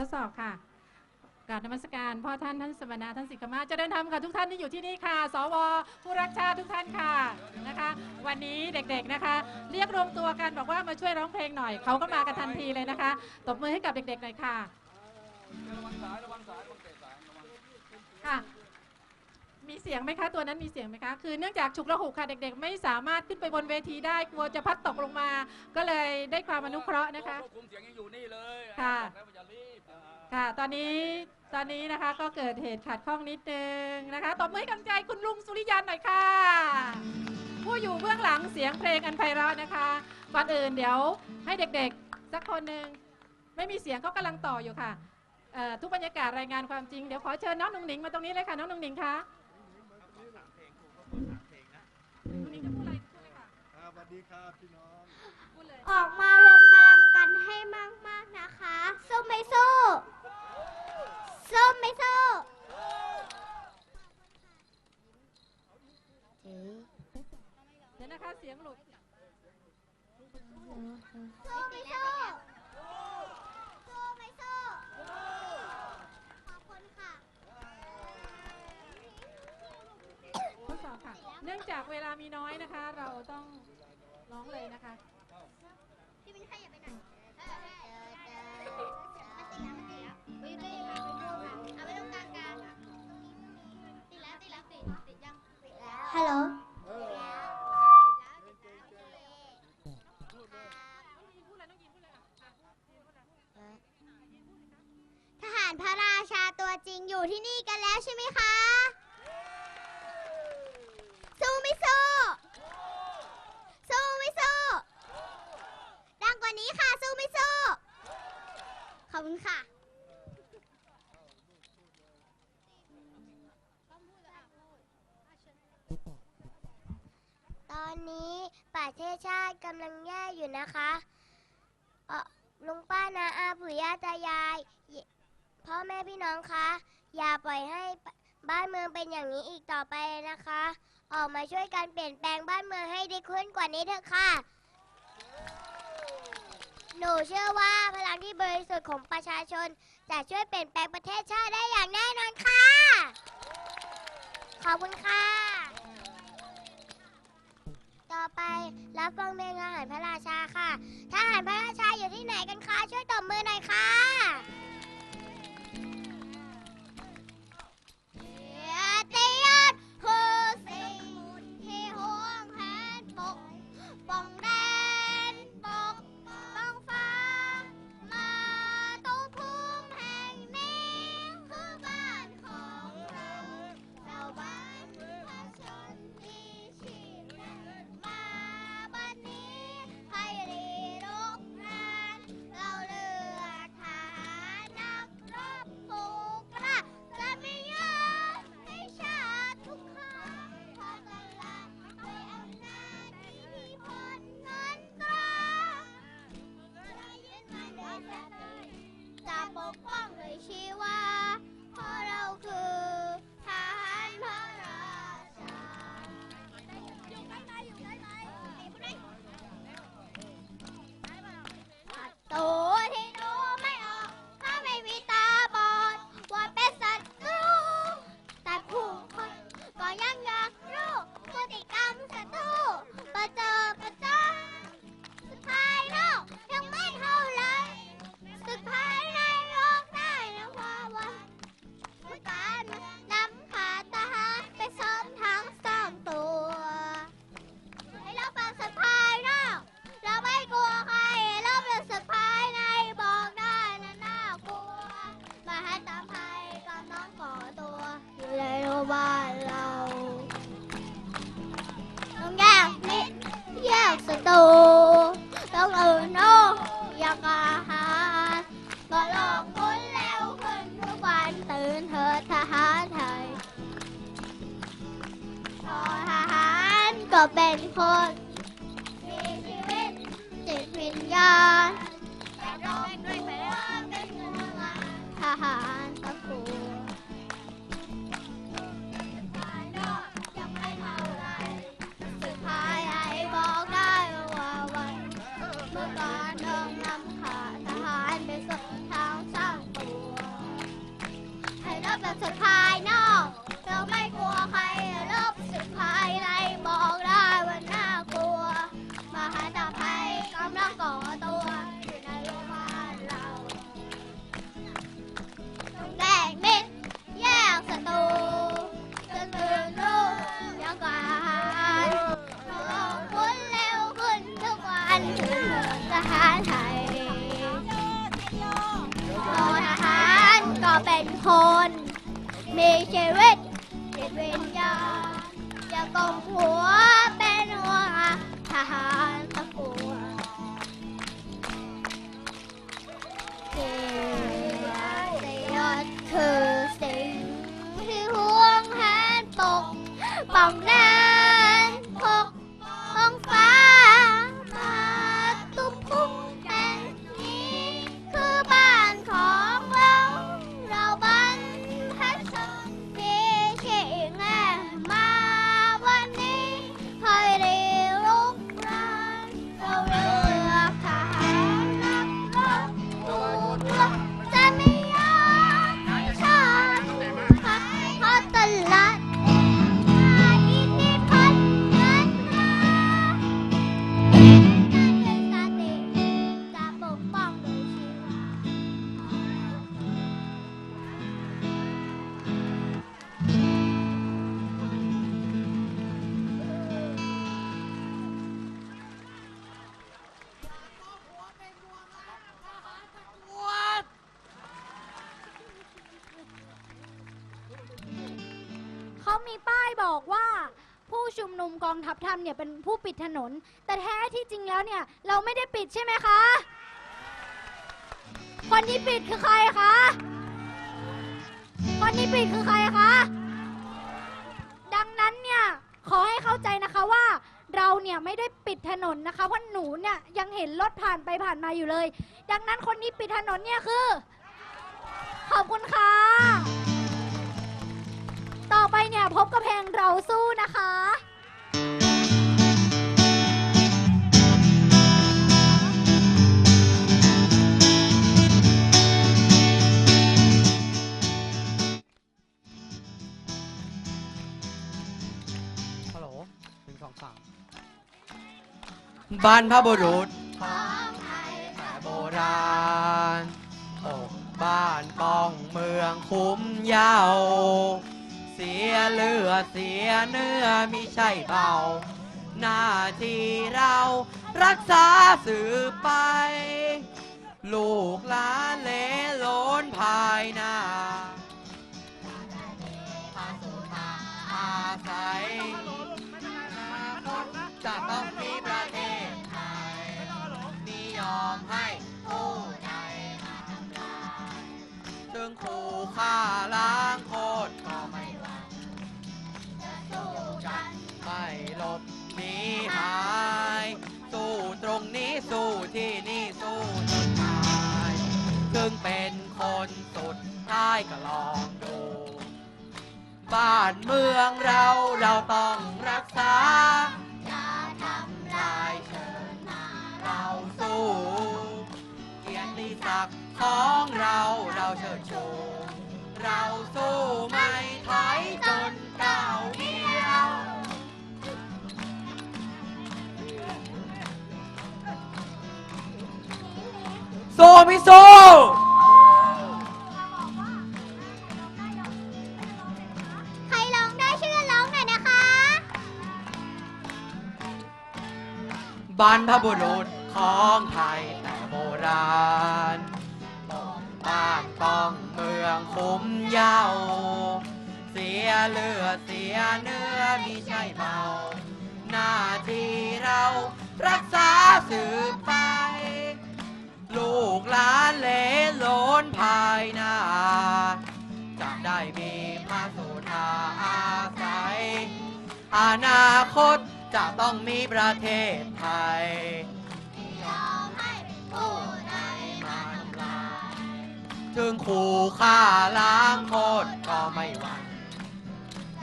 ทดสอบค่ะกราบนมัสการพ่อท่านท่านสมณะท่านสิกขมาเจริญธรรมค่ะทุกท่านที่อยู่ที่นี่ค่ะ สวผู้รักชาติทุกท่านค่ะนะคะ วันนี้เด็กๆนะคะ เรียกรวมตัวกันบอกว่ามาช่วยร้องเพลงหน่อยเขาก็มากันทันทีเลยนะคะตบมือให้กับเด็กๆหน่อยค่ะระวังสายระวังสายระวังเตะสายระวังค่ะมีเสียงไหมคะตัวนั้นมีเสียงไหมคะคือเนื่องจากฉุกละหุกค่ะเด็กๆ ไม่สามารถขึ้นไปบนเวทีได้กลัวจะพัดตกลงมา ก็เลยได้ความอนุเคราะห์นะคะควบคุมเสียงยังอยู่นี่เลยค่ะ ค่ะ ตอนนี้ตอนนี้นะคะก็เกิดเหตุขัดข้องนิดนึงนะคะตบมือให้กำลังใจคุณลุงสุริยันหน่อยค่ะ ผู้อยู่เบื้องหลังเสียงเพลงอันไพเราะนะคะก่อนอื่นเดี๋ยวให้เด็กๆ สักคนหนึ่งไม่มีเสียงเขากำลังต่ออยู่ค่ะเอ่อทุกบรรยากาศรายงานความจริงเดี๋ยวขอเชิญน้องหนุ่งหนิงมาตรงนี้เลยค่ะน้องหนุ่งหนิงคะหนุ่งหนิงจะพูดอะไรพูดเลยค่ะ ครับสวัสดีครับพี่น้องพูดเลย ออกมารวมพลังกันให้มากๆนะคะ สู้ไม่สู้ สู้ไม่สู้ เสียงหลุดสู้ไม่สู้สู้ไม่สู้ขอบคุณค่ะทดสอบค่ะ เนื่องจากเวลามีน้อยนะคะ เราต้องร้องเลยนะคะพี่มิ้นขยับไปหน่อยมันติดแล้วมันติดแล้ววิ่งได้ค่ะเอาไปตรงกลางกลางค่ะติดแล้วติดแล้วติดติดยังฮัลโหล ทหารพระราชาตัวจริงอยู่ที่นี่กันแล้วใช่ไหมคะ สู้ไม่สู้ สู้ไม่สู้ ดังกว่านี้ค่ะ สู้ไม่สู้ ขอบคุณค่ะตอนนี้ประเทศชาติกำลังแย่อยู่นะคะเอ่อลุงป้านาอาปู่ย่าตายาย พ่อแม่พี่น้องคะ อย่าปล่อยให้บ้านเมืองเป็นอย่างนี้อีกต่อไปเลยนะคะ ออกมาช่วยกันเปลี่ยนแปลงบ้านเมืองให้ดีขึ้นกว่านี้เถอะค่ะ นูเชื่อว่าพลังที่บริสุทธิ์ของประชาชน จะช่วยเปลี่ยนแปลงประเทศชาติได้อย่างแน่นอนค่ะ ขอบคุณค่ะ ต่อไปรับฟังเพลงทหารพระราชาค่ะทหารพระราชาอยู่ที่ไหนกันคะ ช่วยตบมือหน่อยค่ะ แย นทหารไทยโอทหารก็เป็นคน มีชีวิตจิตวิญญาณอย่ากลมหัวเป็นหัวทหารตะกัวเกียรติยศคือสิ่งที่ห่วงแหนปกป้องแน ชุมนุมกองทัพธรรมเนี่ยเป็นผู้ปิดถนน แต่แท้ที่จริงแล้วเนี่ยเราไม่ได้ปิดใช่ไหมคะ คนที่ปิดคือใครคะ คนที่ปิดคือใครคะ ดังนั้นเนี่ยขอให้เข้าใจนะคะว่าเราเนี่ยไม่ได้ปิดถนนนะคะเพราะหนูเนี่ยยังเห็นรถผ่านไปผ่านมาอยู่เลย ดังนั้นคนที่ปิดถนนเนี่ยคือ ขอบคุณค่ะ ต่อไปเนี่ยพบกับเพลงเราสู้นะคะ บ้านพระบุรุษของไทยแต่โบราณอกบ้านป้องเมืองคุ้มเยาวเสียเลือดเสียเนื้อมิใช่เบา หน้าที่เรารักษาสืบไป ลูกหลานเลโลนภายหน้าพาสุธาอาศัยจะต้องมีประเทศ เร บรรพบุรุษของไทยแต่โบราณปกบ้านป้องเมืองคุ้มเยาวเสียเลือดเสียเนื้อมิใช่เบาหน้าที่เรารักษาสืบไป ลูกหลานเลโลนภายหน้าจะได้มีมาสู่ทาอาศัย อนาคต จะต้องมีประเทศไทยยอมให้ผู้ใดมาทำลายถึงขู่ฆ่าล้างโคตรก็ไม่หวั่น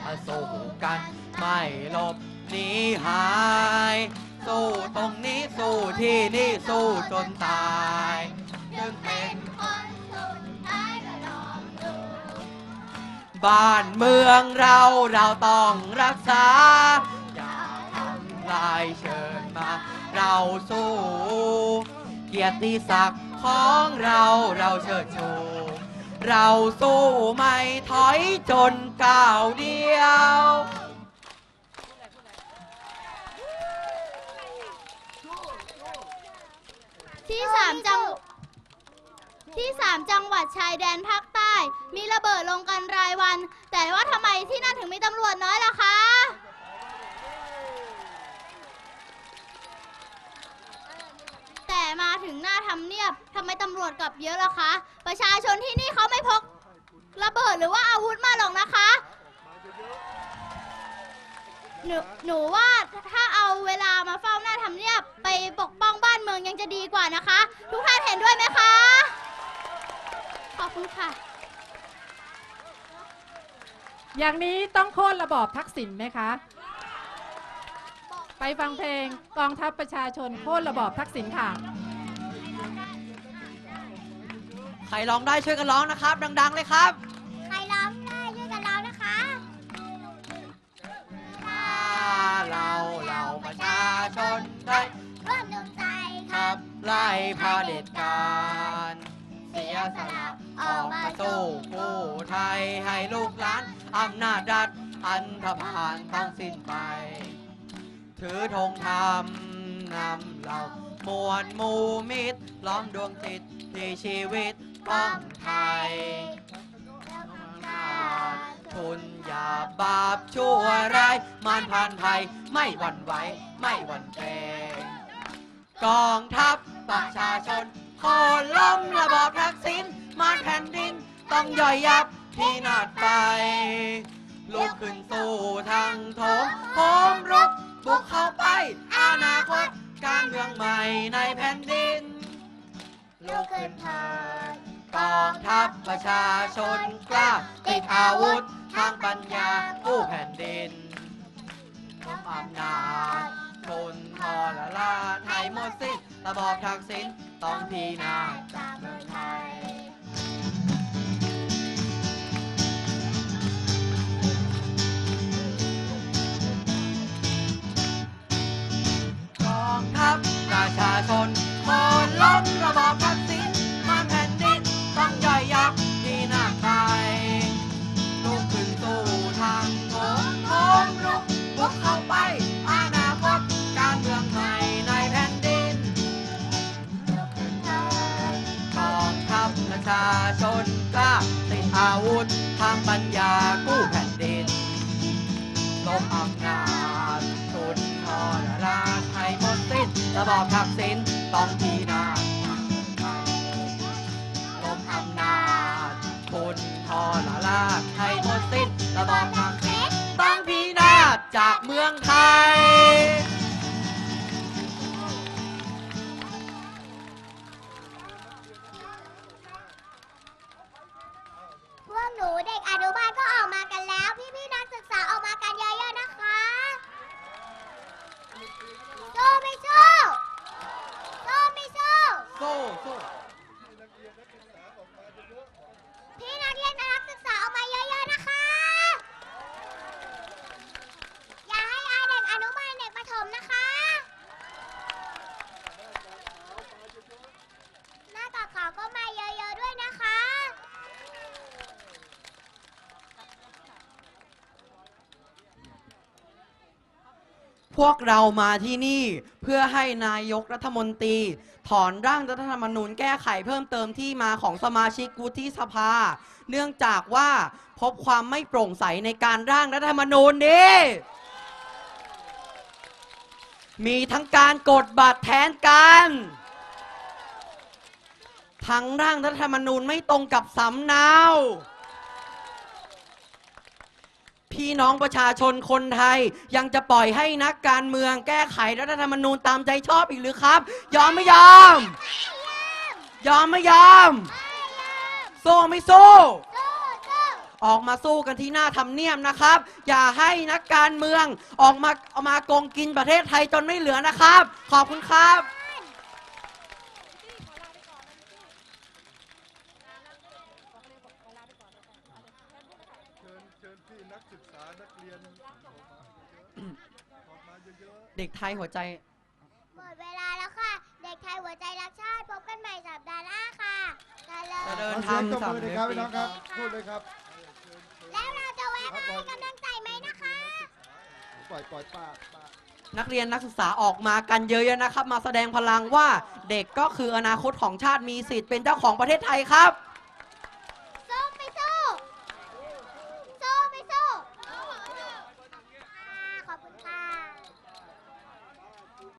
มาสู้กันไม่หลบหนีหาย สู้ตรงนี้สู้ที่นี่สู้จนตายถึงเป็เป็นนคนสุดท้ายก็ลองดูบ้านเมืองเราเราต้องรักษาอย่าทำ ลายเชิญมา เราสู้ เกียรติศักดิ์ของเราเราเชิดชู เราสู้ไม่ถอยจนก้าวเดียวที่สามจังที่สามจังหวัดชายแดนภาคใต้ มีระเบิดลงกันรายวัน แต่ว่าทำไมที่นั่นถึงมีตำรวจน้อยล่ะคะ แต่ มาถึงหน้าทำเนียบทำไมตำรวจกลับเยอะล่ะคะ ประชาชนที่นี่เขาไม่พกระเบิดหรือว่าอาวุธมาหรอกนะคะ หนูหนูว่าถ้าเอาเวลามาเฝ้าหน้าทำเนียบไปปกป้องบ้านเมืองยังจะดีกว่านะคะ ทุกท่านเห็นด้วยไหมคะ ขอบคุณค่ะ อย่างนี้ต้องโค่นระบอบทักษิณไหมคะ ไปฟังเพลงกองทัพประชาชนโค่นระบอบทักษิณค่ะ ใครร้องได้ช่วยกันร้องนะครับ ดัง ๆ เลยครับ ใครร้องได้ช่วยกันร้องนะคะเราเราประชาชนได้ร่วมดวงใจขับไล่เผาเด็จการเสียสละออกมาสู้ผู้ไทยให้ลูกหลานอำนาจรัฐอันธพาลต้องสิ้นไป ถือธงธรรมนำเรามวลหมู่มิตรล้อมดวงจิตที่ชีวิตต้องไทยทุนอย่าบาปชั่วร้ายมารผ่านภัยไม่หวั่นไหวไม่หวั่นเกรงกองทัพประชาชนโค่นล้มระบอบทักษิณมารแผ่นดินต้องย่อยยับพินาศไปลุกขึ้นสู้ทางโถงโหมรุก บุกเข้าไป อนาคตการเมืองใหม่ในแผ่นดินลุกขึ้นเถิดกองทัพประชาชนกล้าติดอาวุธทางปัญญากู้แผ่นดินล้มอำนาจชนทรราชให้หมดสิ้นระบอบทักษิณต้องพีนาจากเมืองไทย ทัพประชาชนโค่นล้มระบอบทักษ ระบอบทักษิณต้องพีนาลมอำนาจทุนทอหลาชให้หมดสิ้นระบอบทักษิณต้องพีนาศจากเมืองไทย พวกเรามาที่นี่เพื่อให้นายกรัฐมนตรี ถอนร่างรัฐธรรมนูญแก้ไขเพิ่มเติมที่มาของสมาชิกวุฒิสภา เนื่องจากว่าพบความไม่โปร่งใสในการร่างรัฐธรรมนูญนี้มีทั้งการกดบัตรแทนกันทั้งร่างรัฐธรรมนูญไม่ตรงกับสำเนา พี่น้องประชาชนคนไทย ยังจะปล่อยให้นักการเมืองแก้ไขรัฐธรรมนูญตามใจชอบอีกหรือครับ ยอมไม่ยอม ยอมไม่ยอมสู้ไม่สู้ออกมาสู้กันที่หน้าทำเนียมนะครับ อย่าให้นักการเมืองออกมาเอามาโกงกินประเทศไทยจนไม่เหลือนะครับ ขอบคุณครับ เชิญ พี่ๆนักศึกษานักเรียนออกมาเยอะๆออกมา เยอะเด็กไทยหัวใจ หมดเวลาแล้วค่ะ เด็กไทยหัวใจรักชาติ พบกันใหม่สัปดาห์หน้าค่ะเจริเจญริๆญขอธรรมเสียงตบสำมือนึเลยกครับดีพี่น้องครับค่ะพูดเลยครับ แล้วเราจะแวะมาให้กำลังใจไหมนะคะ ปล่อยปล่อยป้าป้า นักเรียนนักศึกษาออกมากันเยอะๆนะครับ มาแสดงพลังว่าเด็กก็คืออนาคตของชาติมีสิทธิ์เป็นเจ้าของประเทศไทยครับ